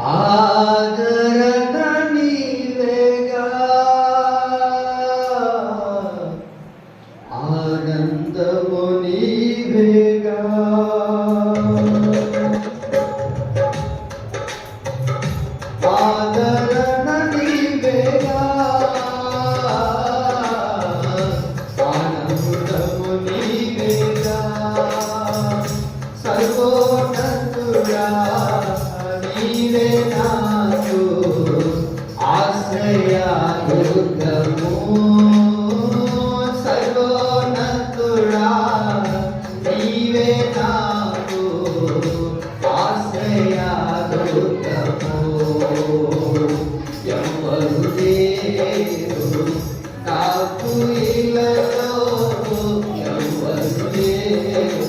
ఆదరణ నీవేగా ఆనందము నీవేగా. ఆదరణ నీవేగా ఆనందము నీవేగా. సర్వోన్నతుడా. నీవే నాకు ఆశ్రయ దుర్గము. సర్వోన్నతుడా నీవే నాకు ఆశ్రయ దుర్గము. ఎవరు లేరు నాకు ఇలలో ఎవరు లేరు.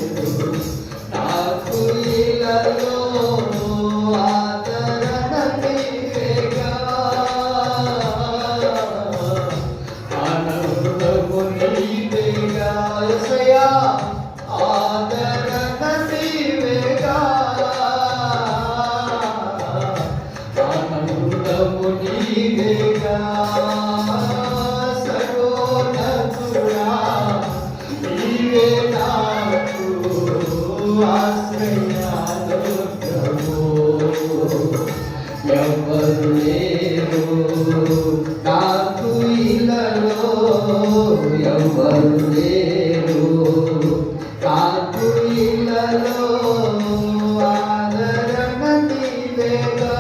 ఎవరు లేరు నాకు ఇలలో ఎవరు లేరు. నాకు ఇలలో ఆదరణ నీవేగా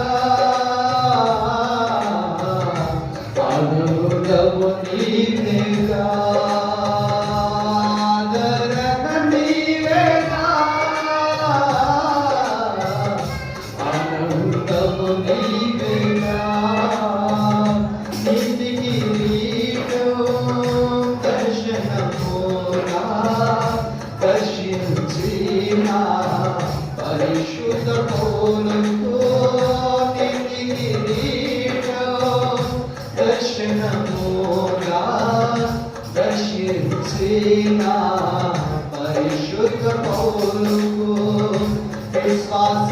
అనుగము నీవేగా దర్శనముగా దర్శించిన పరిశుద్ధ పౌరుకు విశ్వాస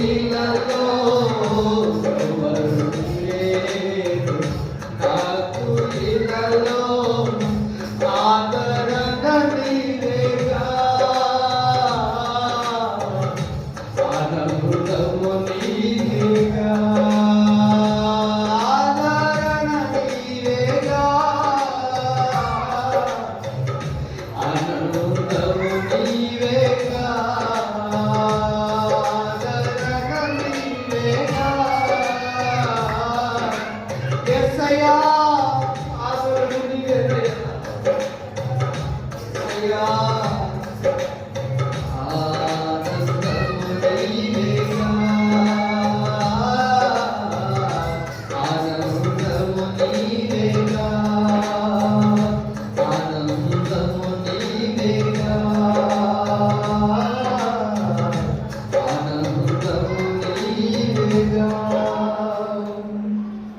Marina.